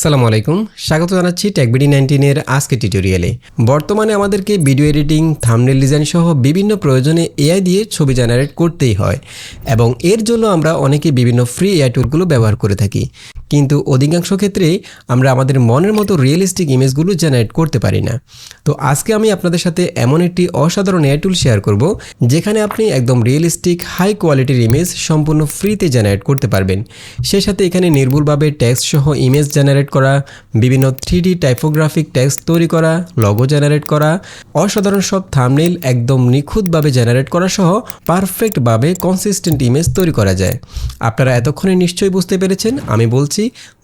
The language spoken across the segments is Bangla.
আসসালামু আলাইকুম। স্বাগত জানাচ্ছি টেকবিডি নাইনটিনের আজকে টিউটোরিয়ালে বর্তমানে আমাদেরকে ভিডিও এডিটিং থামনেল ডিজাইন সহ বিভিন্ন প্রয়োজনে এআই দিয়ে ছবি জেনারেট করতেই হয়। এবং এর জন্য আমরা অনেকে বিভিন্ন ফ্রি এআই টুলগুলো ব্যবহার করে থাকি। কিন্তু অধিকাংশ ক্ষেত্রে আমরা আমাদের মনের মতো রিয়েলিস্টিক ইমেজগুলো জেনারেট করতে পারি না। তো আজকে আমি আপনাদের সাথে এমন একটি অসাধারণ এয়ার টুল শেয়ার করব, যেখানে আপনি একদম রিয়েলিস্টিক হাই কোয়ালিটির ইমেজ সম্পূর্ণ ফ্রিতে জেনারেট করতে পারবেন। সেই সাথে এখানে নির্ভুলভাবে টেক্সট সহ ইমেজ জেনারেট করা, বিভিন্ন থ্রি টাইপোগ্রাফিক টেক্সট তৈরি করা লগো জেনারেট করা, অসাধারণ সব থামনেল একদম নিখুঁতভাবে জেনারেট করা সহ পারফেক্টভাবে কনসিস্টেন্ট ইমেজ তৈরি করা যায়। আপনারা এতক্ষণে নিশ্চয়ই বুঝতে পেরেছেন, আমি বলছি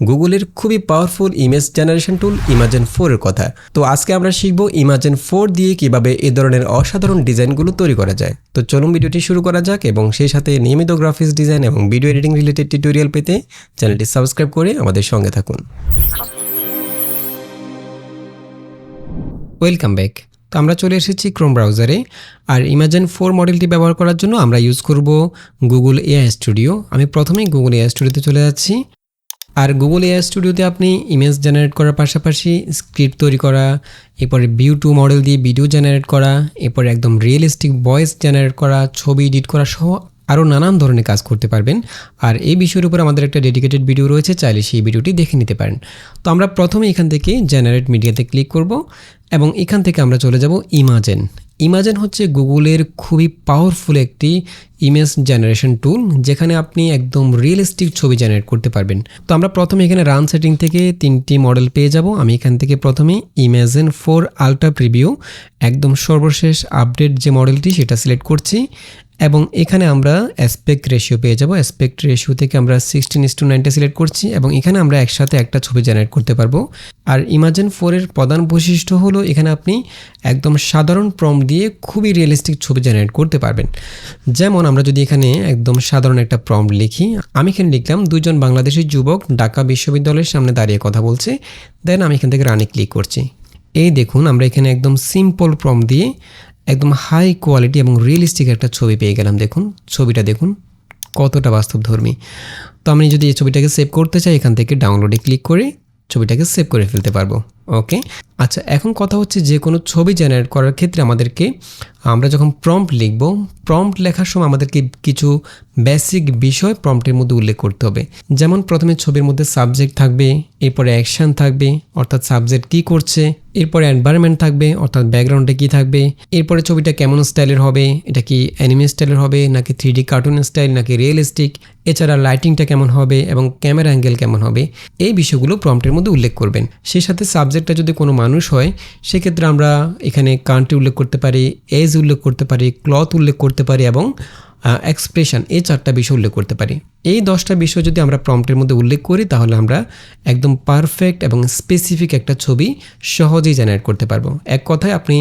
গুগলের খুবই powerful image generation tool Imagen ফোরের কথা। তো আজকে আমরা শিখব ইমাজেন ফোর দিয়ে কীভাবে এ ধরনের অসাধারণ ডিজাইনগুলো তৈরি করা যায়। তো চলুন ভিডিওটি শুরু করা যাক এবং সেই সাথে নিয়মিত গ্রাফিক্স ডিজাইন এবং ভিডিও এডিটিং রিলেটেড টিউটোরিয়াল পেতে চ্যানেলটি সাবস্ক্রাইব করে আমাদের সঙ্গে থাকুন। ওয়েলকাম ব্যাক তো আমরা চলে এসেছি ক্রোম ব্রাউজারে আর ইমাজেন ফোর মডেলটি ব্যবহার করার জন্য আমরা ইউজ করব গুগল এআই স্টুডিও আমি প্রথমেই গুগল এআই স্টুডিওতে চলে যাচ্ছি। আর গুগল এআই স্টুডিওতে আপনি ইমেজ জেনারেট করার পাশাপাশি স্ক্রিপ্ট তৈরি করা, এরপরে ভিউ টু মডেল দিয়ে ভিডিও জেনারেট করা, এরপরে একদম রিয়েলিস্টিক ভয়েস জেনারেট করা, ছবি এডিট করা সহ আরও নানান ধরনের কাজ করতে পারবেন। আর এই বিষয়ের উপর আমাদের একটা ডেডিকেটেড ভিডিও রয়েছে, চাইলে সেই ভিডিওটি দেখে নিতে পারেন। তো আমরা প্রথমে এখান থেকে জেনারেট মিডিয়াতে ক্লিক করব এবং এখান থেকে আমরা চলে যাব ইমাজেন ইমাজেন হচ্ছে গুগলের খুবই পাওয়ারফুল একটি ইমেজ জেনারেশন টুল যেখানে আপনি একদম রিয়েলিস্টিক ছবি জেনারেট করতে পারবেন। তো আমরা প্রথমে এখানে রান সেটিং থেকে তিনটি মডেল পেয়ে যাব। আমি এখান থেকে প্রথমে ইমাজেন ফোর আলট্রা প্রিভিউ একদম সর্বশেষ আপডেট যে মডেলটি সেটা সিলেক্ট করছি। এবং এখানে আমরা অ্যাসপেক্ট রেশিও পেয়ে যাব। অ্যাসপেক্ট রেশিও থেকে আমরা সিক্সটিন ইস টু নাইনটা সিলেক্ট করছি এবং এখানে আমরা একসাথে একটা ছবি জেনারেট করতে পারব। আর ইমাজেন ফোরের প্রধান বৈশিষ্ট্য হলো এখানে আপনি একদম সাধারণ প্রম দিয়ে খুবই রিয়েলিস্টিক ছবি জেনারেট করতে পারবেন। যেমন আমরা যদি এখানে একদম সাধারণ একটা প্রম লিখি, আমি এখানে লিখলাম দুজন বাংলাদেশি যুবক ঢাকা বিশ্ববিদ্যালয়ের সামনে দাঁড়িয়ে কথা বলছে। দেন আমি এখান থেকে রানে ক্লিক করছি। এই দেখুন, আমরা এখানে একদম সিম্পল প্রম দিয়ে একদম হাই কোয়ালিটি এবং রিয়েলিস্টিক একটা ছবি পেয়ে গেলাম, দেখুন। ছবিটা দেখুন, কতটা বাস্তবধর্মী। তো আমি যদি এই ছবিটাকে সেভ করতে চাই, এখান থেকে ডাউনলোডে ক্লিক করে ছবিটাকে সেভ করে ফেলতে পারব। ওকে আচ্ছা এখন কথা হচ্ছে যে কোনো ছবি জেনারেট করার ক্ষেত্রে আমাদেরকে, আমরা যখন প্রম্পট লিখব প্রম্পট লেখার সময় আমাদেরকে কিছু বেসিক বিষয় প্রম্পটের মধ্যে উল্লেখ করতে হবে। যেমন প্রথমে ছবির মধ্যে সাবজেক্ট থাকবে, এরপরে অ্যাকশান থাকবে, অর্থাৎ সাবজেক্ট কী করছে, এরপরে এনভায়রনমেন্ট থাকবে, অর্থাৎ ব্যাকগ্রাউন্ডে কী থাকবে, এরপরে ছবিটা কেমন স্টাইলের হবে, এটা কি অ্যানিমে স্টাইলের হবে, নাকি থ্রি কার্টুন স্টাইল নাকি রিয়েলিস্টিক এছাড়া লাইটিংটা কেমন হবে, এবং ক্যামেরা অ্যাঙ্গেল কেমন হবে, এই বিষয়গুলো প্রম্পটের মধ্যে উল্লেখ করবেন। সেই সাথে সাবজেক্টটা যদি কোনো মানুষ হয়, সেক্ষেত্রে আমরা এখানে কান্ট্রি উল্লেখ করতে পারি এজ উল্লেখ করতে পারি ক্লথ উল্লেখ করতে পারি এবং এক্সপ্রেশন এই চারটা বিষয় উল্লেখ করতে পারি। এই দশটা বিষয় যদি আমরা প্রম্পটের মধ্যে উল্লেখ করি, তাহলে আমরা একদম পারফেক্ট এবং স্পেসিফিক একটা ছবি সহজেই জেনারেট করতে পারব। এক কথায় আপনি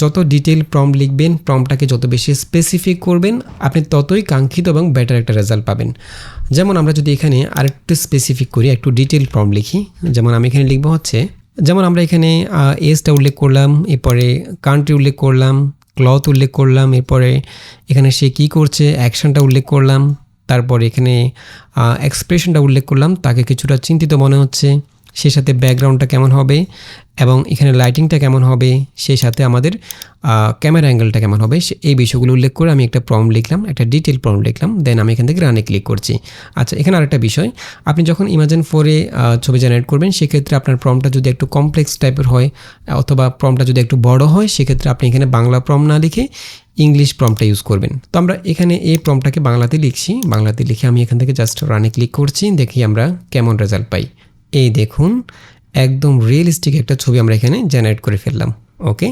যত ডিটেল প্রম্প লিখবেন প্রম্পটাকে যত বেশি স্পেসিফিক করবেন, আপনি ততই কাঙ্ক্ষিত এবং বেটার একটা রেজাল্ট পাবেন। যেমন আমরা যদি এখানে আরেকটু স্পেসিফিক করি, একটু ডিটেল প্রম্প লিখি, যেমন আমি এখানে লিখব হচ্ছে যেমন আমরা এখানে এসটা উল্লেখ করলাম, এরপরে কান্ট্রি উল্লেখ করলাম ক্লথ উল্লেখ করলাম, এরপরে এখানে সে কি করছে অ্যাকশনটা উল্লেখ করলাম, তারপরে এখানে এক্সপ্রেশনটা উল্লেখ করলাম, তাকে কিছুটা চিন্তিত মনে হচ্ছে। সেই সাথে ব্যাকগ্রাউন্ডটা কেমন হবে এবং এখানে লাইটিংটা কেমন হবে সেই সাথে আমাদের ক্যামেরা অ্যাঙ্গেলটা কেমন হবে এই বিষয়গুলো উল্লেখ করে আমি একটা প্রম লিখলাম, একটা ডিটেল প্রম লিখলাম দেন আমি এখান থেকে রানে ক্লিক করছি। আচ্ছা এখানে আরেকটা বিষয়, আপনি যখন ইমাজেন ফোরে ছবি জেনারেট করবেন, সেক্ষেত্রে আপনার প্রমটা যদি একটু কমপ্লেক্স টাইপের হয়, অথবা প্রমটা যদি একটু বড় হয়, সেক্ষেত্রে আপনি এখানে বাংলা প্রম না লিখে ইংলিশ প্রমটা ইউজ করবেন। তো আমরা এখানে এই প্রমটাকে বাংলাতে লিখছি, বাংলাতে লিখে আমি এখান থেকে জাস্ট রানে ক্লিক করছি, দেখি আমরা কেমন রেজাল্ট পাই। এই দেখুন, একদম রিয়েলিস্টিক একটা ছবি আমরা এখানে জেনারেট করে ফেললাম ওকে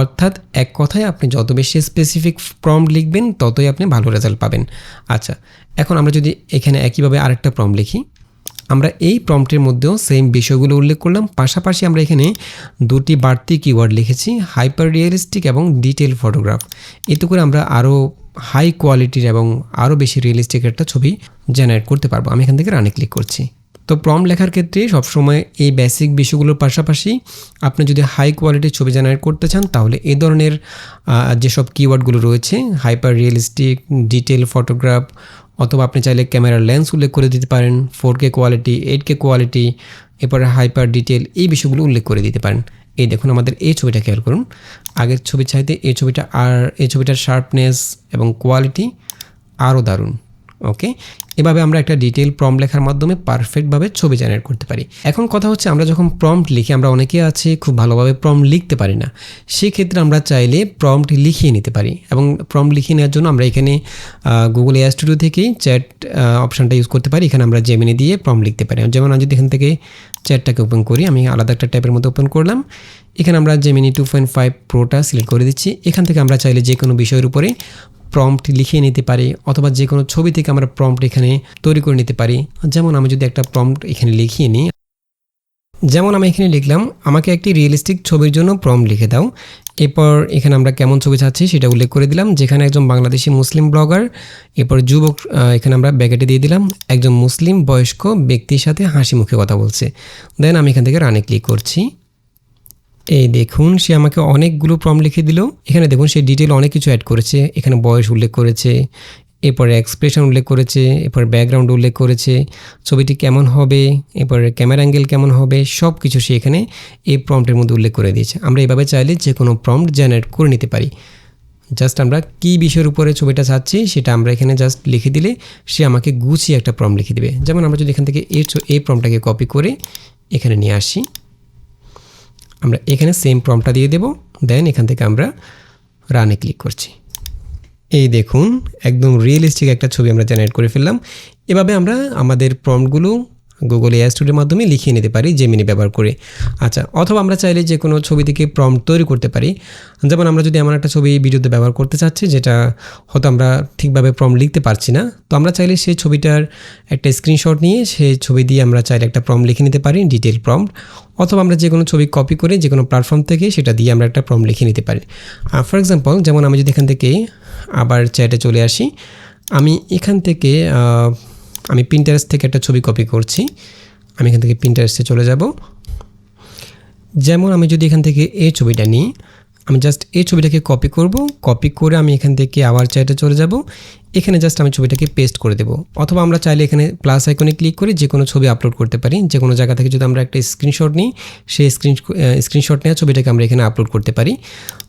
অর্থাৎ এক কথায় আপনি যত বেশি স্পেসিফিক প্রম লিখবেন, ততই আপনি ভালো রেজাল্ট পাবেন। আচ্ছা এখন আমরা যদি এখানে একইভাবে আরেকটা প্রম লিখি, আমরা এই প্রম্পটের মধ্যেও সেম বিষয়গুলো উল্লেখ করলাম, পাশাপাশি আমরা এখানে দুটি বাড়তি কিওয়ার্ড লিখেছি হাইপার রিয়েলিস্টিক এবং ডিটেল ফটোগ্রাফ এতে করে আমরা আরও হাই কোয়ালিটির এবং আরও বেশি রিয়েলিস্টিক একটা ছবি জেনারেট করতে পারব। আমি এখান থেকে রানে ক্লিক করছি। তো প্রম লেখার ক্ষেত্রে সবসময় এই বেসিক বিষয়গুলোর পাশাপাশি আপনি যদি হাই কোয়ালিটির ছবি জেনারেট করতে চান, তাহলে এই ধরনের যেসব কিওয়ার্ডগুলো রয়েছে হাইপার রিয়েলিস্টিক ডিটেল ফটোগ্রাফ অথবা আপনি চাইলে ক্যামেরার লেন্স উল্লেখ করে দিতে পারেন four K quality eight K quality এরপরে হাইপার ডিটেল এই বিষয়গুলো উল্লেখ করে দিতে পারেন। এই দেখুন আমাদের এই ছবিটা খেয়াল করুন। আগের ছবির চাইতে এই ছবিটা আর, এই ছবিটার শার্পনেস এবং কোয়ালিটি আরও দারুণ। ওকে এভাবে আমরা একটা ডিটেল প্রম্পট লেখার মাধ্যমে পারফেক্টভাবে ছবি জেনারেট করতে পারি। এখন কথা হচ্ছে আমরা যখন প্রম্পট লিখি, আমরা অনেকে আছে খুব ভালোভাবে প্রম্পট লিখতে পারি না। সেক্ষেত্রে আমরা চাইলে প্রম্পট লিখিয়ে নিতে পারি এবং প্রম্পট লিখিয়ে নেওয়ার জন্য আমরা এখানে গুগল এয়ার স্টুডিও থেকেই চ্যাট অপশানটা ইউজ করতে পারি। এখানে আমরা জেমিনি দিয়ে প্রম্পট লিখতে পারি। যেমন আমি যদি এখান থেকে চ্যাটটাকে ওপেন করি, আমি আলাদা একটা ট্যাপের মধ্যে ওপেন করলাম। এখানে আমরা জেমিনি টু পয়েন্ট ফাইভ প্রোটা সিলেক্ট করে দিচ্ছি। এখান থেকে আমরা চাইলে যে কোনো বিষয়ের উপরে প্রম্পট লিখিয়ে নিতে পারি, অথবা যে কোনো ছবি থেকে আমরা প্রম্পট এখানে তৈরি করে নিতে পারি। যেমন আমি যদি একটা প্রম্পট এখানে লিখিয়ে নিই। যেমন আমি এখানে লিখলাম, আমাকে একটি রিয়েলিস্টিক ছবির জন্য প্রম্পট লিখে দাও। এরপর এখানে আমরা কেমন ছবি চাচ্ছি সেটা উল্লেখ করে দিলাম। যেখানে একজন বাংলাদেশি মুসলিম ব্লগার এরপর যুবক এখানে আমরা ব্যাকেটে দিয়ে দিলাম। একজন মুসলিম বয়স্ক ব্যক্তির সাথে হাসি মুখে কথা বলছে। দেন আমি এখান থেকে রানে ক্লিক করছি। এই দেখুন, সে আমাকে অনেকগুলো প্রম লিখে দিল। এখানে দেখুন, সে ডিটেল অনেক কিছু অ্যাড করেছে। এখানে বয়স উল্লেখ করেছে, এরপরে এক্সপ্রেশন উল্লেখ করেছে, এরপর ব্যাকগ্রাউন্ড উল্লেখ করেছে, ছবিটি কেমন হবে, এরপরে ক্যামেরা অ্যাঙ্গেল কেমন হবে সব কিছু সে এখানে এই প্রম্পটের মধ্যে উল্লেখ করে দিয়েছে। আমরা এভাবে চাইলে যে কোনো প্রম্পট জেনারেট করে নিতে পারি। জাস্ট আমরা কী বিষয়ের উপরে ছবিটা চাচ্ছি সেটা আমরা এখানে জাস্ট লিখে দিলে সে আমাকে গুছিয়ে একটা প্রম লিখে দেবে। যেমন আমরা যদি এখান থেকে এই এই প্রমটাকে কপি করে এখানে নিয়ে আসি। আমরা এখানে সেম প্রমটা দিয়ে দেব দেন এখান থেকে আমরা রানে ক্লিক করছি। এই দেখুন, একদম রিয়েলিস্টিক একটা ছবি আমরা জেনারেট করে ফেললাম। এভাবে আমরা আমাদের প্রম্পটগুলো গুগল এয়ার স্টুডিওর মাধ্যমে লিখিয়ে নিতে পারি জেমিনি ব্যবহার করে। আচ্ছা অথবা আমরা চাইলে যে কোনো ছবি থেকে প্রম্পট তৈরি করতে পারি। যেমন আমরা যদি এমন একটা ছবি ভিডিওতে ব্যবহার করতে চাচ্ছি, যেটা হয়তো আমরা ঠিকভাবে প্রম্পট লিখতে পারছি না, তো আমরা চাইলে সেই ছবিটার একটা স্ক্রিনশট নিয়ে সেই ছবি দিয়ে আমরা চাইলে একটা প্রম্পট লিখে নিতে পারি ডিটেল প্রম্পট অথবা আমরা যে কোনো ছবি কপি করে যে কোনো প্ল্যাটফর্ম থেকে সেটা দিয়ে আমরা একটা প্রম্পট লিখে নিতে পারি। ফর এক্সাম্পল যেমন আমি যদি এখান থেকে আবার চ্যাটে চলে আসি, আমি এখান থেকে আমি প্রিন্টারেস্ট থেকে একটা ছবি কপি করছি। আমি এখান থেকে প্রিন্টারেস্টে চলে যাব। যেমন আমি যদি এখান থেকে এই ছবিটা নিই, আমি জাস্ট এই ছবিটাকে কপি করব। কপি করে আমি এখান থেকে আবার চাইটে চলে যাব। এখানে জাস্ট আমি ছবিটাকে পেস্ট করে দেবো। অথবা আমরা চাইলে এখানে প্লাস আইকনে ক্লিক করে যে কোনো ছবি আপলোড করতে পারি। যে কোনো জায়গা থেকে যদি আমরা একটা স্ক্রিনশট নিই, সেই স্ক্রিন স্ক্রিনশট নেওয়া ছবিটাকে আমরা এখানে আপলোড করতে পারি।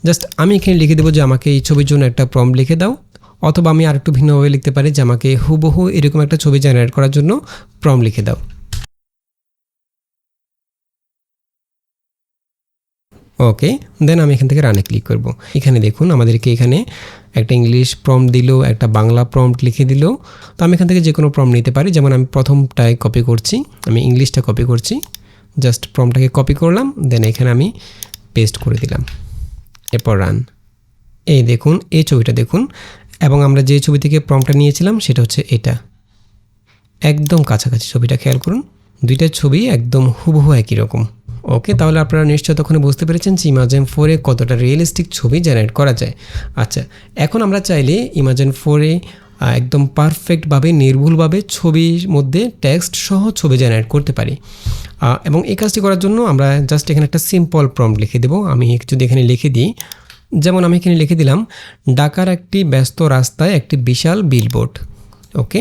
জাস্ট আমি এখানে লিখে দেবো যে আমাকে এই ছবির জন্য একটা প্রম লিখে দাও। অথবা আমি আরেকটু ভিন্নভাবে লিখতে পারি যে আমাকে হুবহু এরকম একটা ছবি জেনারেট করার জন্য প্রম লিখে দাও। ওকে দেন আমি এখান থেকে রানে ক্লিক করব। এখানে দেখুন, আমাদেরকে এখানে একটা ইংলিশ প্রম্পট দিল, একটা বাংলা প্রম্পট লিখে দিল। তো আমি এখান থেকে যে কোনো প্রম্পট নিতে পারি। যেমন আমি প্রথমটায় কপি করছি, আমি ইংলিশটা কপি করছি। জাস্ট প্রম্পটাকে কপি করলাম দেন এখানে আমি পেস্ট করে দিলাম। এরপর রান এই দেখুন, এই ছবিটা দেখুন। এবং আমরা যে ছবি থেকে প্রমটা নিয়েছিলাম, সেটা হচ্ছে এটা। একদম কাছাকাছি ছবিটা, খেয়াল করুন। দুইটা ছবি একদম হুবহু একই রকম। ওকে, তাহলে আপনারা নিশ্চয় তখন বুঝতে পেরেছেন যে ইমাজেন ফোরে কতটা রিয়েলিস্টিক ছবি জেনারেট করা যায়। আচ্ছা এখন আমরা চাইলে ইমাজেন ফোরে একদম পারফেক্টভাবে নির্ভুলভাবে ছবির মধ্যে টেক্সট সহ ছবি জেনারেট করতে পারি। এবং এই কাজটি করার জন্য আমরা জাস্ট এখানে একটা সিম্পল প্রম্পট লিখে দেবো। আমি যদি এখানে লিখে দিই যেমন আমি এখানে লিখে দিলাম ঢাকার একটি ব্যস্ত রাস্তায় একটি বিশাল বিলবোর্ড ওকে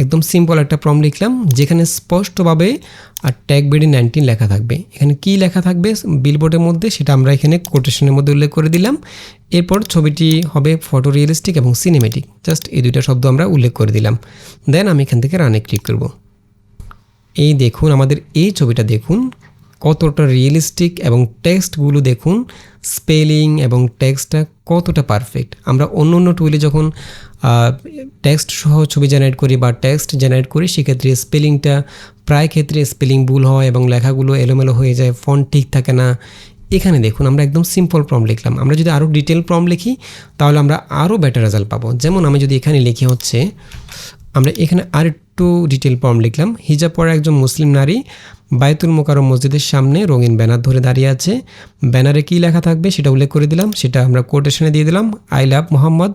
একদম সিম্পল একটা প্রম লিখলাম, যেখানে স্পষ্টভাবে আর ট্যাগ বেডি নাইনটিন লেখা থাকবে। এখানে কি লেখা থাকবে বিলবোর্ডের মধ্যে, সেটা আমরা এখানে কোটেশনের মধ্যে উল্লেখ করে দিলাম। এরপর ছবিটি হবে ফটো রিয়েলিস্টিক এবং সিনেমেটিক জাস্ট এই দুইটা শব্দ আমরা উল্লেখ করে দিলাম। দেন আমি এখান থেকে রানে ক্লিক করব। এই দেখুন, আমাদের এই ছবিটা দেখুন কতটা রিয়েলিস্টিক এবং টেক্সটগুলো দেখুন স্পেলিং এবং টেক্সটটা কতটা পারফেক্ট আমরা অন্য অন্য টুলে যখন টেক্সট সহ ছবি জেনারেট করি বা টেক্সট জেনারেট করি, সেক্ষেত্রে স্পেলিংটা প্রায় ক্ষেত্রে স্পেলিং ভুল হয় এবং লেখাগুলো এলোমেলো হয়ে যায় ফন্ট ঠিক থাকে না। এখানে দেখুন, আমরা একদম সিম্পল প্রম লিখলাম। আমরা যদি আরও ডিটেল প্রম লিখি, তাহলে আমরা আরও বেটার রেজাল্ট পাবো। যেমন আমি যদি এখানে লিখি হচ্ছে, আমরা এখানে আর একটু ডিটেল প্রম লিখলাম। হিজাব পরা একজন মুসলিম নারী বায়তুল মোকারম মসজিদের সামনে রঙিন ব্যানার ধরে দাঁড়িয়ে আছে। ব্যানারে কী লেখা থাকবে সেটা উল্লেখ করে দিলাম, সেটা আমরা কোটেশনে দিয়ে দিলাম আই লাভ মোহাম্মদ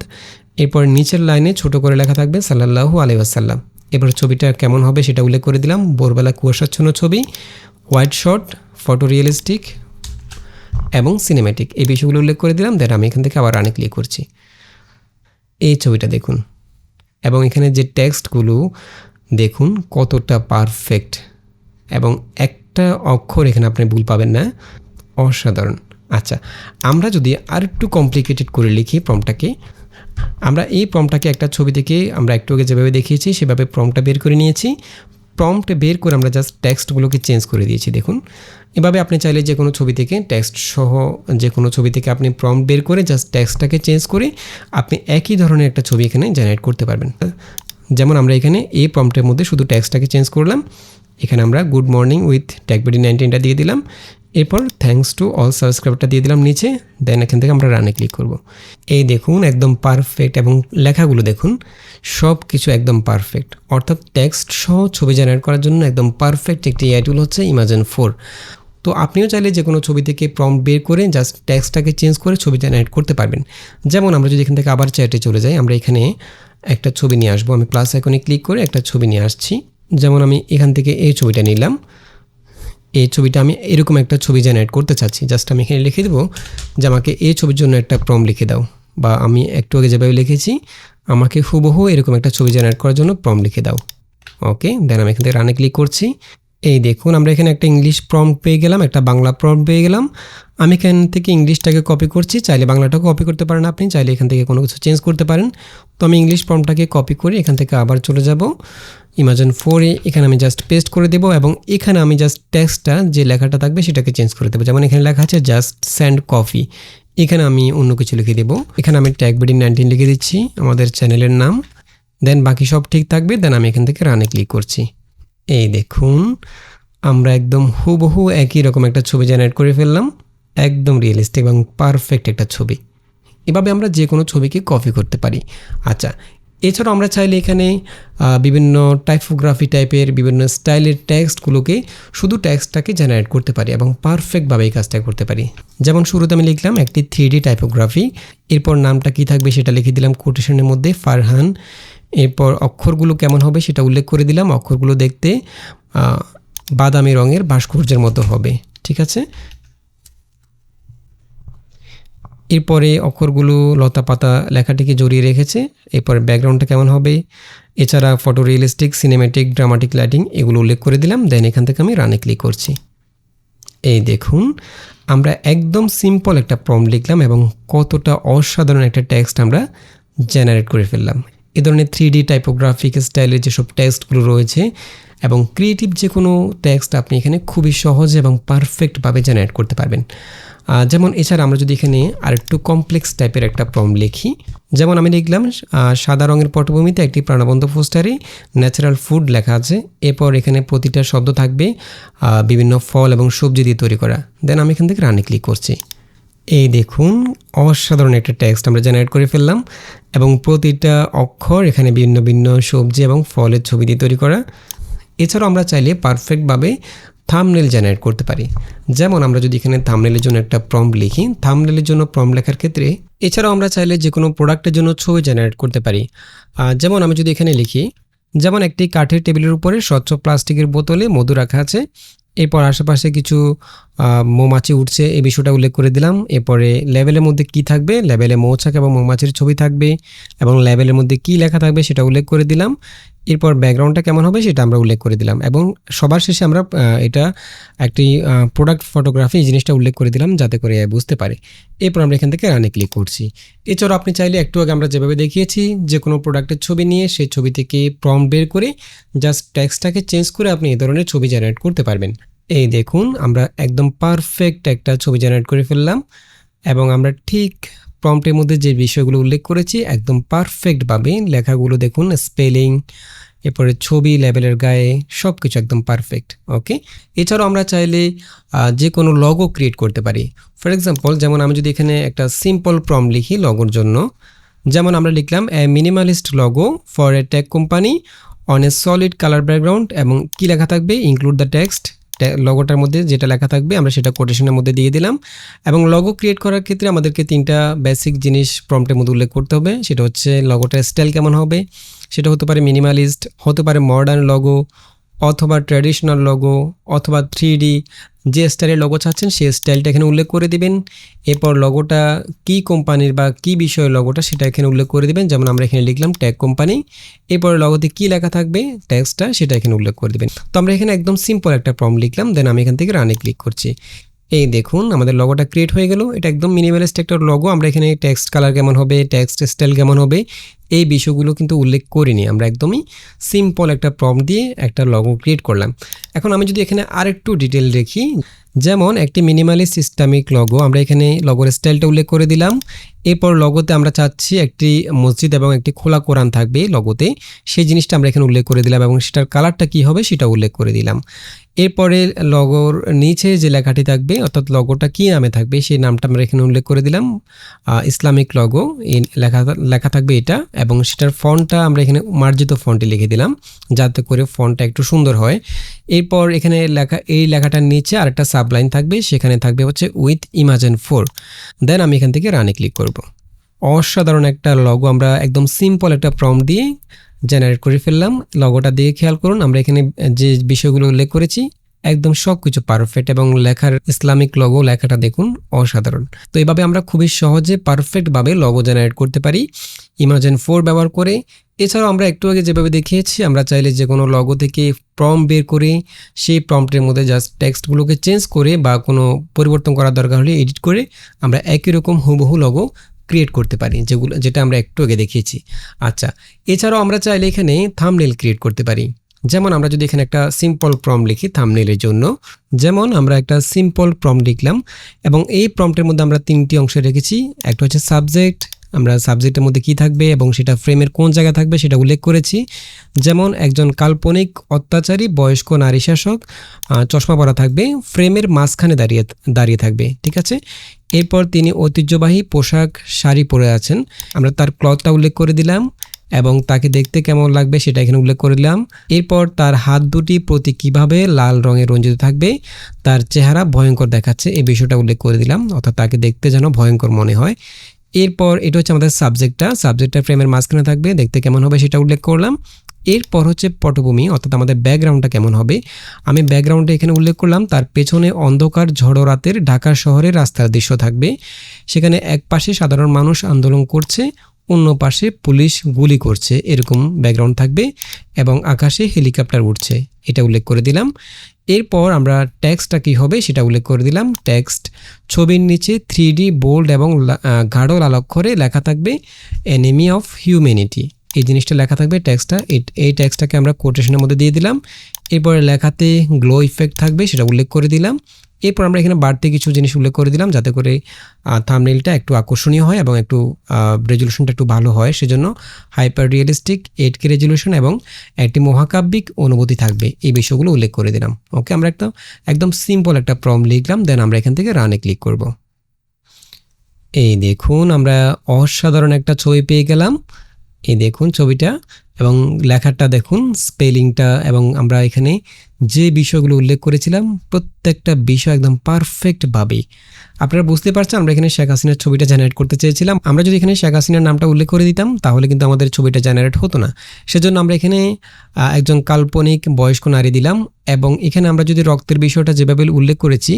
এরপর নিচের লাইনে ছোট করে লেখা থাকবে সাল্লাহু আলি আসাল্লাম এবার ছবিটা কেমন হবে সেটা উল্লেখ করে দিলাম, ভোরবেলা কুয়াশাচ্ছন্ন ছবি হোয়াইট শট ফটো রিয়েলিস্টিক এবং সিনেমেটিক এই বিষয়গুলো উল্লেখ করে দিলাম দেন আমি এখান থেকে আবার রানে ক্লিক করছি। এই ছবিটা দেখুন। এবং এখানে যে টেক্সটগুলো দেখুন কতটা পারফেক্ট এবং একটা অক্ষর এখানে আপনি ভুল পাবেন না। অসাধারণ। আচ্ছা আমরা যদি আর একটু কমপ্লিকেটেড করে লিখি প্রমটাকে আমরা এই প্রমটাকে একটা ছবি থেকে আমরা একটু আগে যেভাবে দেখিয়েছি, সেভাবে প্রমটা বের করে নিয়েছি। প্রম্পট বের করে আমরা জাস্ট টেক্সটগুলোকে চেঞ্জ করে দিয়েছি, দেখুন। এভাবে আপনি চাইলে যে কোনো ছবি থেকে টেক্সট সহ যে কোনো ছবি থেকে আপনি প্রম্পট বের করে জাস্ট টেক্সটটাকে চেঞ্জ করে আপনি একই ধরনের একটা ছবি এখানে জেনারেট করতে পারবেন। যেমন আমরা এখানে এই প্রম্পটের মধ্যে শুধু ট্যাক্সটাকে চেঞ্জ করলাম, এখানে আমরা গুড মর্নিং উইথ ট্যাকবিডি নাইনটিনটা দিয়ে দিলাম, এরপর থ্যাঙ্কস টু অল সাবস্ক্রাইবারটা দিয়ে দিলাম নিচে দেন এখান থেকে আমরা রানে ক্লিক করব। এই দেখুন একদম পারফেক্ট এবং লেখাগুলো দেখুন সব কিছু একদম পারফেক্ট অর্থাৎ টেক্সট সহ ছবি জেনারেট করার জন্য একদম পারফেক্ট একটি এআই টুল হচ্ছে ইমাজন ফোর তো আপনিও চাইলে যে কোনো ছবি থেকে প্রম্পট বের করে জাস্ট টেক্সটটাকে চেঞ্জ করে ছবি জেনারেট করতে পারবেন। যেমন আমরা যদি এখান থেকে আবার চ্যাটে চলে যাই, আমরা এখানে একটা ছবি নিয়ে আসব। আমি প্লাস আইকনে ক্লিক করে একটা ছবি নিয়ে আসছি। যেমন আমি এখান থেকে এই ছবিটা নিলাম। এই ছবিটা আমি এরকম একটা ছবি জেনারেট করতে চাচ্ছি। জাস্ট আমি এখানে লিখে দেবো যে আমাকে এই ছবির জন্য একটা প্রম লিখে দাও। বা আমি একটু আগে যেভাবে লিখেছি, আমাকে হুবহু এরকম একটা ছবি জেনারেট করার জন্য প্রম লিখে দাও। ওকে দেন আমি এখান থেকে রানে ক্লিক করছি। এই দেখুন, আমরা এখানে একটা ইংলিশ প্রম্পট পেয়ে গেলাম, একটা বাংলা প্রম্পট পেয়ে গেলাম। আমি এখান থেকে ইংলিশটাকে কপি করছি। চাইলে বাংলাটাও কপি করতে পারেন আপনি। চাইলে এখান থেকে কোনো কিছু চেঞ্জ করতে পারেন। আমি ইংলিশ ফর্মটাকে কপি করে এখান থেকে আবার চলে যাব। ইমাজন ফোরে এখানে আমি জাস্ট পেস্ট করে দেবো এবং এখানে আমি জাস্ট টেক্সটটা যে লেখাটা থাকবে সেটাকে চেঞ্জ করে দেবো। যেমন এখানে লেখা আছে জাস্ট স্যান্ড কফি এখানে আমি অন্য কিছু লিখে দেবো। এখানে আমি ট্যাগ বিডিং নাইনটিন লিখে দিচ্ছি, আমাদের চ্যানেলের নাম। দেন বাকি সব ঠিক থাকবে দেন আমি এখান থেকে রানে ক্লিক করছি। এই দেখুন, আমরা একদম হুবহু একই রকম একটা ছবি জেনারেট করে ফেললাম। একদম রিয়েলিস্টিক এবং পারফেক্ট একটা ছবি। এভাবে আমরা যে কোনো ছবিকে কপি করতে পারি। আচ্ছা এছাড়াও আমরা চাইলে এখানে বিভিন্ন টাইপোগ্রাফি টাইপের বিভিন্ন স্টাইলের টেক্সটগুলোকে শুধু টেক্সটটাকে জেনারেট করতে পারি এবং পারফেক্টভাবে এই কাজটা করতে পারি। যেমন শুরুতে আমি লিখলাম একটি থ্রি ডি টাইপোগ্রাফি এরপর নামটা কী থাকবে সেটা লিখে দিলাম কোটেশনের মধ্যে ফারহান এরপর অক্ষরগুলো কেমন হবে সেটা উল্লেখ করে দিলাম, অক্ষরগুলো দেখতে বাদামি রঙের ভাস্কর্যের মতো হবে, ঠিক আছে? এরপরে অক্ষরগুলো লতা পাতা লেখাটিকে জড়িয়ে রেখেছে। এরপরে ব্যাকগ্রাউন্ডটা কেমন হবে? এছাড়া photo realistic cinematic dramatic lighting এগুলো উল্লেখ করে দিলাম। দেন এখান থেকে আমি রানে ক্লিক করছি। এই দেখুন, আমরা একদম সিম্পল একটা প্রম লিখলাম এবং কতটা অসাধারণ একটা টেক্সট আমরা জেনারেট করে ফেললাম। এ ধরনের থ্রি ডি টাইপোগ্রাফিক স্টাইলের যেসব টেক্সটগুলো রয়েছে এবং ক্রিয়েটিভ যে কোনো টেক্সট আপনি এখানে খুবই সহজে এবং পারফেক্টভাবে জেনারেট করতে পারবেন। যেমন এছাড়া আমরা যদি এখানে আরেকটু কমপ্লেক্স টাইপের একটা প্রম লিখি, যেমন আমি লিখলাম সাদা রঙের পটভূমিতে একটি প্রাণবন্ত পোস্টারে ন্যাচারাল ফুড লেখা আছে। এরপর এখানে প্রতিটা শব্দ থাকবে বিভিন্ন ফল এবং সবজি দিয়ে তৈরি করা। দেন আমি এখান থেকে রানে ক্লিক করছি। এই দেখুন, অসাধারণ একটা টেক্সট আমরা জেনারেট করে ফেললাম এবং প্রতিটা অক্ষর এখানে ভিন্ন ভিন্ন সবজি এবং ফলের ছবি দিয়ে তৈরি করা। এছাড়াও আমরা চাইলে পারফেক্টভাবে থামনেল জেনারেট করতে পারি। যেমন আমরা যদি এখানে থামনেলের জন্য একটা প্রম লিখি থামনেলের জন্য প্রম লেখার ক্ষেত্রে এছাড়াও আমরা চাইলে যে কোনো প্রোডাক্টের জন্য ছবি জেনারেট করতে পারি। যেমন আমি যদি এখানে লিখি, যেমন একটি কাঠের টেবিলের উপরে স্বচ্ছ প্লাস্টিকের বোতলে মধু রাখা আছে, এরপর আশেপাশে কিছু মৌমাছি উঠছে, এই বিষয়টা উল্লেখ করে দিলাম। এরপরে লেভেলের মধ্যে কি থাকবে? লেভেলে মৌচাক এবং মৌমাছির ছবি থাকবে এবং লেভেলের মধ্যে কি লেখা থাকবে সেটা উল্লেখ করে দিলাম। এরপর ব্যাকগ্রাউন্ডটা কেমন হবে সেটা আমরা উল্লেখ করে দিলাম এবং সবার শেষে আমরা এটা একটি প্রোডাক্ট ফটোগ্রাফি এই জিনিসটা উল্লেখ করে দিলাম যাতে করে বুঝতে পারে। এরপর আমরা এখান থেকে রানে ক্লিক করছি। এছাড়াও আপনি চাইলে একটু আগে আমরা যেভাবে দেখিয়েছি যে কোনো প্রোডাক্টের ছবি নিয়ে সেই ছবি থেকে প্রম বের করে জাস্ট ট্যাক্সটাকে চেঞ্জ করে আপনি এই ধরনের ছবি জেনারেট করতে পারবেন। এই দেখুন, আমরা একদম পারফেক্ট একটা ছবি জেনারেট করে ফেললাম এবং আমরা ঠিক প্রম্পটের মধ্যে যে বিষয়গুলো উল্লেখ করেছি, একদম পারফেক্টভাবে লেখাগুলো দেখুন স্পেলিং এরপরে ছবি লেভেলের গায়ে সব কিছু একদম পারফেক্ট ওকে এছাড়াও আমরা চাইলে যে কোনো লগো ক্রিয়েট করতে পারি। ফর এক্সাম্পল যেমন আমি যদি এখানে একটা সিম্পল প্রম লিখি লগোর জন্য, যেমন আমরা লিখলাম a minimalist logo for a tech company on a solid colour background এবং কী লেখা থাকবে? ইনক্লুড দ্য টেক্সট লগোটার মধ্যে যেটা লেখা থাকবে, আমরা সেটা কোটেশনের মধ্যে দিয়ে দিলাম। এবং লগো ক্রিয়েট করার ক্ষেত্রে আমাদেরকে তিনটা বেসিক জিনিস প্রম্পটের মধ্যে উল্লেখ করতে হবে। সেটা হচ্ছে লগোটার স্টাইল কেমন হবে, সেটা হতে পারে মিনিমালিস্ট হতে পারে মডার্ন লগো অথবা ট্র্যাডিশনাল লগো অথবা থ্রি যে স্টাইলের লগো চাচ্ছেন, সেই স্টাইলটা এখানে উল্লেখ করে দিবেন। এরপর লগোটা কি কোম্পানির বা কি বিষয়ের লগোটা সেটা এখানে উল্লেখ করে দিবেন। যেমন আমরা এখানে লিখলাম ট্যাগ কোম্পানি এরপর লগোতে কি লেখা থাকবে ট্যাক্সটা সেটা এখানে উল্লেখ করে দিবেন। তো আমরা এখানে একদম সিম্পল একটা ফর্ম লিখলাম দেন আমি এখান থেকে রানে ক্লিক করছি। এই দেখুন, আমাদের লগোটা ক্রিয়েট হয়ে গেল। এটা একদম মিনিমালিস্ট একটা লগো আমরা এখানে টেক্সট কালার কেমন হবে টেক্সট স্টাইল কেমন হবে, এই বিষয়গুলো কিন্তু উল্লেখ করিনি। আমরা একদমই সিম্পল একটা প্রম দিয়ে একটা লগো ক্রিয়েট করলাম। এখন আমি যদি এখানে আরেকটু ডিটেল দেখি, যেমন একটি মিনিমালিস্ট ইসলামিক লগো আমরা এখানে লগোর স্টাইলটা উল্লেখ করে দিলাম। এরপর লগোতে আমরা চাচ্ছি একটি মসজিদ এবং একটি খোলা কোরআন থাকবে লগোতে সেই জিনিসটা আমরা এখানে উল্লেখ করে দিলাম এবং সেটার কালারটা কি হবে সেটা উল্লেখ করে দিলাম। এরপরে লগোর নিচে যে লেখাটি থাকবে, অর্থাৎ লগোটা কি নামে থাকবে, সেই নামটা আমরা এখানে উল্লেখ করে দিলাম। ইসলামিক লগো এই লেখা লেখা থাকবে এটা, এবং সেটার ফন্টটা আমরা এখানে মার্জিত ফন্টে লিখে দিলাম, যাতে করে ফন্টটা একটু সুন্দর হয়। এরপর এখানে লেখা, এই লেখাটার নিচে আরেকটা সাবলাইন থাকবে, সেখানে থাকবে হচ্ছে উইথ ইমাজেন ফোর। দেন আমি এখান থেকে রানে ক্লিক করব। অসাধারণ একটা লগো আমরা একদম সিম্পল একটা প্রম দিয়ে জেনারেট করে ফেললাম। লগোটা দিয়ে খেয়াল করুন, আমরা এখানে যে বিষয়গুলো উল্লেখ করেছি, একদম সব কিছু পারফেক্ট এবং লেখার ইসলামিক লগো লেখাটা দেখুন, অসাধারণ। তো এভাবে আমরা খুবই সহজে পারফেক্টভাবে লগো জেনারেট করতে পারি। ইমাজেন ফোর ব্যবহার করে। এছাড়াও আমরা একটু আগে যেভাবে দেখিয়েছি, আমরা চাইলে যে কোনো লগো থেকে প্রম বের করে, সেই প্রম্পটের মধ্যে জাস্ট টেক্সটগুলোকে চেঞ্জ করে বা কোনো পরিবর্তন করার দরকার হলে এডিট করে, আমরা একই রকম হুবহু লগো ক্রিয়েট করতে পারি, যেগুলো, যেটা আমরা একটু আগে দেখিয়েছি। আচ্ছা এছাড়াও আমরা চাইলে এখানে থামনেল ক্রিয়েট করতে পারি। যেমন আমরা যদি এখানে একটা সিম্পল প্রম লিখি থামনেলের জন্য, যেমন আমরা একটা সিম্পল প্রম লিখলাম এবং এই প্রমটের মধ্যে আমরা তিনটি অংশ রেখেছি, একটা হচ্ছে সাবজেক্ট আমরা সাবজেক্টের মধ্যে কি থাকবে এবং সেটা ফ্রেমের কোন জায়গায় থাকবে সেটা উল্লেখ করেছি। যেমন একজন কাল্পনিক অত্যাচারী, বয়স্ক নারী শাসক চশমা পরা থাকবে ফ্রেমের মাঝখানে দাঁড়িয়ে দাঁড়িয়ে থাকবে, ঠিক আছে? এরপর তিনি ঐতিহ্যবাহী পোশাক, শাড়ি পরে আছেন। আমরা তার ক্লথটা উল্লেখ করে দিলাম এবং তাকে দেখতে কেমন লাগবে সেটা এখানে উল্লেখ করে দিলাম। এরপর তার হাত দুটি প্রতি কীভাবে লাল রঙে রঞ্জিত থাকবে, তার চেহারা ভয়ঙ্কর দেখাচ্ছে, এই বিষয়টা উল্লেখ করে দিলাম। অর্থাৎ তাকে দেখতে যেন ভয়ঙ্কর মনে হয়। এরপর এটা হচ্ছে আমাদের সাবজেক্টটা। সাবজেক্টটা ফ্রেমের মাঝখানে থাকবে, দেখতে কেমন হবে সেটা উল্লেখ করলাম। এরপর হচ্ছে পটভূমি, অর্থাৎ আমাদের ব্যাকগ্রাউন্ডটা কেমন হবে। আমি ব্যাকগ্রাউন্ডে এখানে উল্লেখ করলাম, তার পেছনে অন্ধকার, ঝড়ো রাতের ঢাকা শহরের রাস্তার দৃশ্য থাকবে। সেখানে এক পাশে সাধারণ মানুষ আন্দোলন করছে অন্য পাশে পুলিশ গুলি করছে, এরকম ব্যাকগ্রাউন্ড থাকবে এবং আকাশে হেলিকপ্টার উঠছে, এটা উল্লেখ করে দিলাম। এরপর আমরা ট্যাক্সটা কী হবে সেটা উল্লেখ করে দিলাম। টেক্সট ছবির নিচে থ্রি ডি বোল্ড এবং গাঢ় লাল অক্ষরে লেখা থাকবে এনিমি অফ হিউম্যানিটি এই জিনিসটা লেখা থাকবে ট্যাক্সটা এই ট্যাক্সটাকে আমরা কোটেশনের মধ্যে দিয়ে দিলাম। এরপরে লেখাতে গ্লো ইফেক্ট থাকবে, সেটা উল্লেখ করে দিলাম। এরপর আমরা এখানে বাড়তি কিছু জিনিস উল্লেখ করে দিলাম যাতে করে থামনেলটা একটু আকর্ষণীয় হয় এবং একটু রেজলিউশনটা একটু ভালো হয়। সেজন্য hyper realistic eight K resolution এবং একটি মহাকাব্যিক অনুভূতি থাকবে। এই বিষয়গুলো উল্লেখ করে দিলাম। ওকে, আমরা একটা একদম সিম্পল একটা প্রম লিখলাম দেন আমরা এখান থেকে রানে ক্লিক করব। এই দেখুন, আমরা অসাধারণ একটা ছবি পেয়ে গেলাম। এই দেখুন ছবিটা এবং লেখাটা দেখুন স্পেলিংটা এবং আমরা এখানে যে বিষয়গুলো উল্লেখ করেছিলাম, প্রত্যেকটা বিষয় একদম পারফেক্টভাবে আপনারা বুঝতে পারছেন, আমরা এখানে শেখ হাসিনার ছবিটা জেনারেট করতে চেয়েছিলাম। আমরা যদি এখানে শেখ হাসিনার নামটা উল্লেখ করে দিতাম, তাহলে কিন্তু আমাদের ছবিটা জেনারেট হতো না। সেজন্য আমরা এখানে একজন কাল্পনিক, বয়স্ক নারী দিলাম এবং এখানে আমরা যদি রক্তের বিষয়টা যেভাবে উল্লেখ করেছি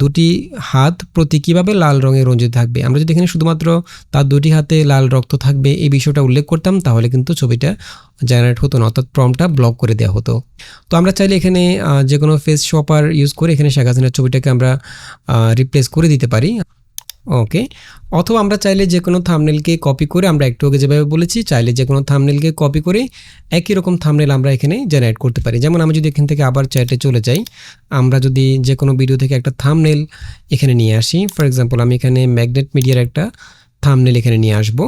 দুটি হাত প্রতি কীভাবে লাল রঙে রঞ্জিত থাকবে? আমরা যদি এখানে শুধুমাত্র তার দুটি হাতে লাল রক্ত থাকবে, এই বিষয়টা উল্লেখ করতাম, তাহলে কিন্তু ছবিটা জেনারেট হতো না, অর্থাৎ প্রমটা ব্লক করে দেওয়া হতো। তো আমরা চাইলে এখানে যে কোনো ফেস শপার ইউজ করে এখানে শেখ হাসিনার ছবিটাকে আমরা রিপ্লেস করে দিতে পারি। ওকে অথবা আমরা চাইলে যে কোনো থামনেলকে কপি করে আমরা একটু আগে যেভাবে বলেছি, চাইলে যে কোনো থামনেলকে কপি করে একই রকম থামনেল আমরা এখানে জেনারেট করতে পারি। যেমন আমি যদি এখান থেকে আবার চ্যাটে চলে যাই, আমরা যদি যে কোনো ভিডিও থেকে একটা থামনেল এখানে নিয়ে আসি ফর এক্সাম্পল আমি এখানে ম্যাগনেট মিডিয়ার একটা থামনেল এখানে নিয়ে আসব।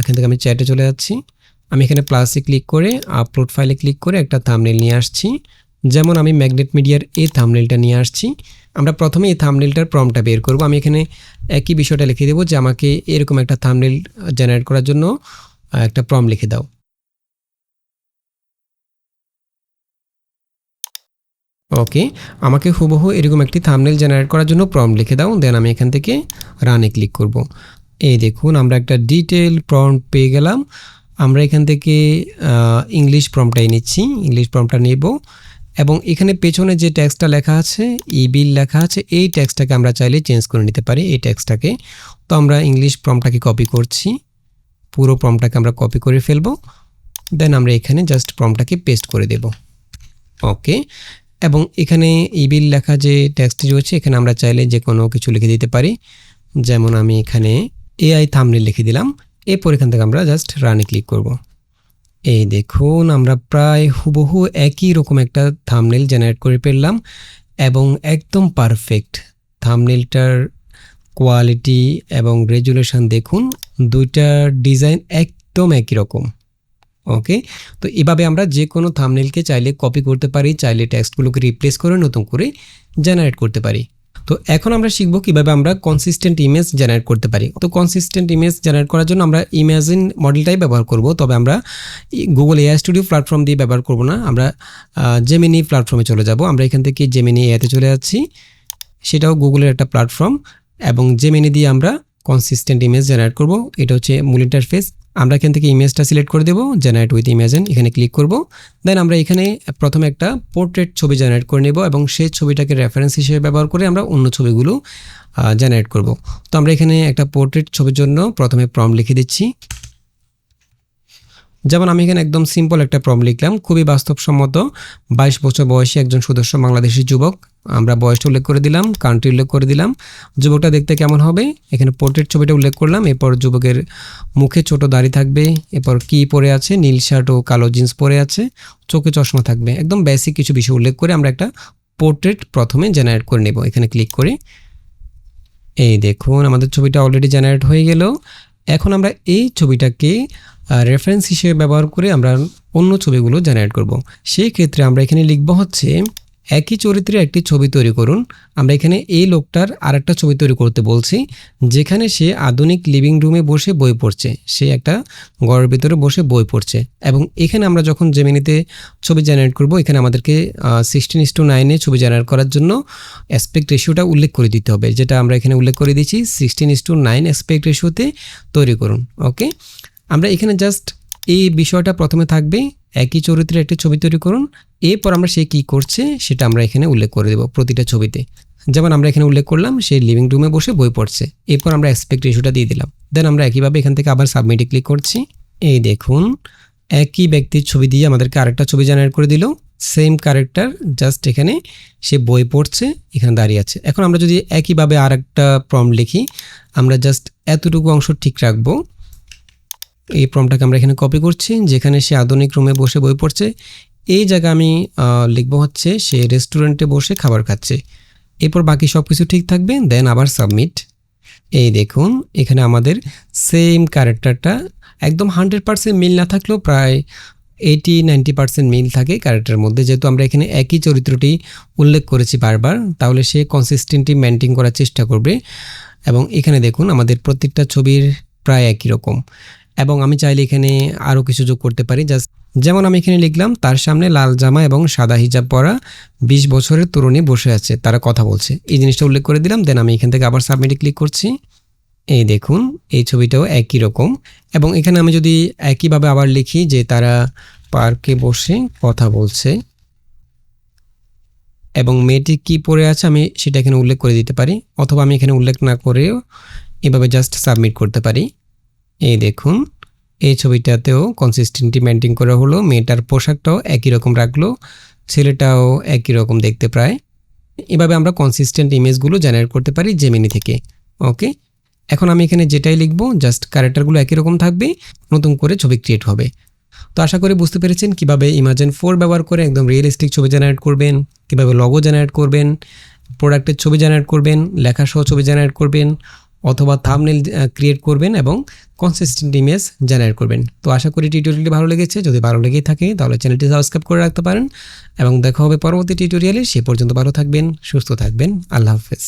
এখান থেকে আমি চ্যাটে চলে যাচ্ছি। আমি এখানে প্লাসে ক্লিক করে আপলোড ফাইলে ক্লিক করে একটা থামনেল নিয়ে আসছি। যেমন আমি ম্যাগনেট মিডিয়ার এই থামনেলটা নিয়ে আসছি। আমরা প্রথমে এই থামনেলটার প্রমটা বের করব। আমি এখানে একই বিষয়টা লিখে দেবো যে আমাকে এরকম একটা থামনেল জেনারেট করার জন্য একটা প্রম লিখে দাও। ওকে আমাকে হুবহু এরকম একটি থামনেল জেনারেট করার জন্য প্রম লিখে দাও। দেন আমি এখান থেকে রানে ক্লিক করব। এই দেখুন, আমরা একটা ডিটেল প্রম্পট পেয়ে গেলাম। আমরা এখান থেকে ইংলিশ প্রমটাই নিচ্ছি। ইংলিশ প্রমটা নেব। এবং এখানে পেছনে যে ট্যাক্সটা লেখা আছে ই বিল লেখা আছে, এই ট্যাক্সটাকে আমরা চাইলে চেঞ্জ করে নিতে পারি, এই ট্যাক্সটাকে তো আমরা ইংলিশ প্রমটাকে কপি করছি। পুরো প্রমটাকে আমরা কপি করে ফেলব। দেন আমরা এখানে জাস্ট প্রমটাকে পেস্ট করে দেব। ওকে এবং এখানে ইবিল লেখা যে ট্যাক্সটি রয়েছে, এখানে আমরা চাইলে যে কোনো কিছু লিখে দিতে পারি। যেমন আমি এখানে এআই থামনেল লিখে দিলাম। এরপর এখান থেকে আমরা জাস্ট রানে ক্লিক করব। এই দেখুন, আমরা প্রায় হুবহু একই রকম একটা থামনেল জেনারেট করে ফেললাম এবং একদম পারফেক্ট থামনেলটার কোয়ালিটি এবং রেজুলেশন দেখুন দুইটার ডিজাইন একদম একই রকম। ওকে তো এভাবে আমরা যে কোনো থামনেলকে চাইলে কপি করতে পারি, চাইলে টেক্সটগুলোকে রিপ্লেস করে নতুন করে জেনারেট করতে পারি। তো এখন আমরা শিখব কীভাবে আমরা কনসিস্টেন্ট ইমেজ জেনারেট করতে পারি। তো কনসিস্টেন্ট ইমেজ জেনারেট করার জন্য আমরা ইমেজিন মডেলটাই ব্যবহার করব, তবে আমরা গুগল এআই স্টুডিও প্ল্যাটফর্ম দিয়ে ব্যবহার করব না। আমরা জেমিনি প্ল্যাটফর্মে চলে যাব। আমরা এখান থেকে জেমিনি এআইতে চলে যাচ্ছি। সেটাও গুগলের একটা প্ল্যাটফর্ম এবং জেমিনি দিয়ে আমরা কনসিস্টেন্ট ইমেজ জেনারেট করব। এটা হচ্ছে মূল ইন্টারফেস আমরা এখান থেকে ইমেজটা সিলেক্ট করে দেবো জেনারেট উইথ ইমেজেন এখানে ক্লিক করব। দেন আমরা এখানে প্রথমে একটা পোর্ট্রেট ছবি জেনারেট করে নেব এবং সেই ছবিটাকে রেফারেন্স হিসেবে ব্যবহার করে আমরা অন্য ছবিগুলো জেনারেট করব। তো আমরা এখানে একটা পোর্ট্রেট ছবির জন্য প্রথমে প্রম লিখে দিচ্ছি। যেমন আমি এখানে একদম সিম্পল একটা প্রম লিখলাম। খুবই বাস্তবসম্মত। বাইশ বছর বয়সী একজন সদস্য বাংলাদেশি যুবক। আমরা বয়সটা উল্লেখ করে দিলাম কান্ট্রি উল্লেখ করে দিলাম। যুবকটা দেখতে কেমন হবে? এখানে পোর্ট্রেট ছবিটা উল্লেখ করলাম, এরপর যুবকের মুখে ছোট দাড়ি থাকবে, এরপর কি পরে আছে? নীল শার্ট ও কালো জিন্স পরে আছে, চোখে চশমা থাকবে। একদম বেসিক কিছু বিষয় উল্লেখ করে আমরা একটা পোর্ট্রেট প্রথমে জেনারেট করে নেব। এখানে ক্লিক করে। এই দেখুন, আমাদের ছবিটা অলরেডি জেনারেট হয়ে গেল। এখন আমরা এই ছবিটাকে রেফারেন্স হিসেবে ব্যবহার করে আমরা অন্য ছবিগুলো জেনারেট করব। সেই ক্ষেত্রে আমরা এখানে লিখব হচ্ছে একই চরিত্রে একটি ছবি তৈরি করুন। আমরা এখানে এই লোকটার আরেকটা ছবি তৈরি করতে বলছি, যেখানে সে আধুনিক লিভিং রুমে বসে বই পড়ছে। সে একটা ঘরের ভিতরে বসে বই পড়ছে। এবং এখানে আমরা যখন জেমিনিতে ছবি জেনারেট করব, এখানে আমাদেরকে সিক্সটিন ইস টু নাইনে ছবি জেনারেট করার জন্য অ্যাসপেক্ট রেশিওটা উল্লেখ করে দিতে হবে। যেটা আমরা এখানে উল্লেখ করে দিচ্ছি sixteen is to nine aspect রেশিওতে তৈরি করুন। ওকে আমরা এখানে জাস্ট এই বিষয়টা প্রথমে থাকবে। একই চরিত্রে একটি ছবি তৈরি করুন। এরপর আমরা সে কী করছে সেটা আমরা এখানে উল্লেখ করে দেবো প্রতিটা ছবিতে। যেমন আমরা এখানে উল্লেখ করলাম, সে লিভিং রুমে বসে বই পড়ছে। এরপর আমরা এক্সপেক্ট রেশিওটা দিয়ে দিলাম। দেন আমরা একইভাবে এখান থেকে আবার সাবমিটে ক্লিক করছি। এই দেখুন, একই ব্যক্তির ছবি দিয়ে আমাদেরকে আরেকটা ছবি জেনারেট করে দিল। সেম ক্যারেক্টার জাস্ট এখানে সে বই পড়ছে, এখানে দাঁড়িয়ে আছে। এখন আমরা যদি একইভাবে আর একটা প্রম লিখি, আমরা জাস্ট এতটুকু অংশ ঠিক রাখব। এই প্রমটাকে আমরা এখানে কপি করছি, যেখানে সে আধুনিক রুমে বসে বই পড়ছে। এই জায়গা আমি লিখব হচ্ছে, সে রেস্টুরেন্টে বসে খাবার খাচ্ছে। এরপর বাকি সব কিছু ঠিক থাকবে দেন আবার সাবমিট এই দেখুন, এখানে আমাদের সেম ক্যারেক্টারটা একদম হান্ড্রেড পার্সেন্ট মিল না থাকলেও প্রায় এইটি নাইনটি পার্সেন্ট মিল থাকে ক্যারেক্টারের মধ্যে। যেহেতু আমরা এখানে একই চরিত্রটি উল্লেখ করেছি বারবার, তাহলে সে কনসিস্টেন্টলি মেনটেন করার চেষ্টা করবে। এবং এখানে দেখুন, আমাদের প্রত্যেকটা ছবির প্রায় একই রকম। এবং আমি চাইলে এখানে আরও কিছু যোগ করতে পারি। জাস্ট যেমন আমি এখানে লিখলাম, তার সামনে লাল জামা এবং সাদা হিজাব পরা বিশ বছরের তরুণী বসে আছে, তারা কথা বলছে। এই জিনিসটা উল্লেখ করে দিলাম দেন আমি এখান থেকে আবার সাবমিটে ক্লিক করছি। এই দেখুন, এই ছবিটাও একই রকম। এবং এখানে আমি যদি একইভাবে আবার লিখি যে তারা পার্কে বসে কথা বলছে। এবং মেয়েটি কি পরে আছে আমি সেটা এখানে উল্লেখ করে দিতে পারি, অথবা আমি এখানে উল্লেখ না করেও এভাবে জাস্ট সাবমিট করতে পারি। এই দেখুন, এই ছবিটাতেও কনসিস্টেন্টি মেনটেন করা হলো। মেয়েটার পোশাকটাও একই রকম রাখল, ছেলেটাও একই রকম দেখতে প্রায়। এভাবে আমরা কনসিস্টেন্ট ইমেজগুলো জেনারেট করতে পারি জেমিনি থেকে ওকে এখন আমি এখানে যেটাই লিখব জাস্ট ক্যারেক্টারগুলো একই রকম থাকবে, নতুন করে ছবি ক্রিয়েট হবে। তো আশা করি বুঝতে পেরেছেন কীভাবে ইমাজেন ফোর ব্যবহার করে একদম রিয়েলিস্টিক ছবি জেনারেট করবেন, কীভাবে লগো জেনারেট করবেন প্রোডাক্টের ছবি জেনারেট করবেন, লেখাসহ ছবি জেনারেট করবেন অথবা থামনেল ক্রিয়েট করবেন এবং কনসিস্টেন্ট ইমেজ জেনারেট করবেন। তো আশা করি টিউটোরিয়ালটি ভালো লেগেছে। যদি ভালো লেগেই থাকে, তাহলে চ্যানেলটি সাবস্ক্রাইব করে রাখতে পারেন এবং দেখা হবে পরবর্তী টিউটোরিয়ালে সে পর্যন্ত ভালো থাকবেন, সুস্থ থাকবেন। আল্লাহ হাফেজ।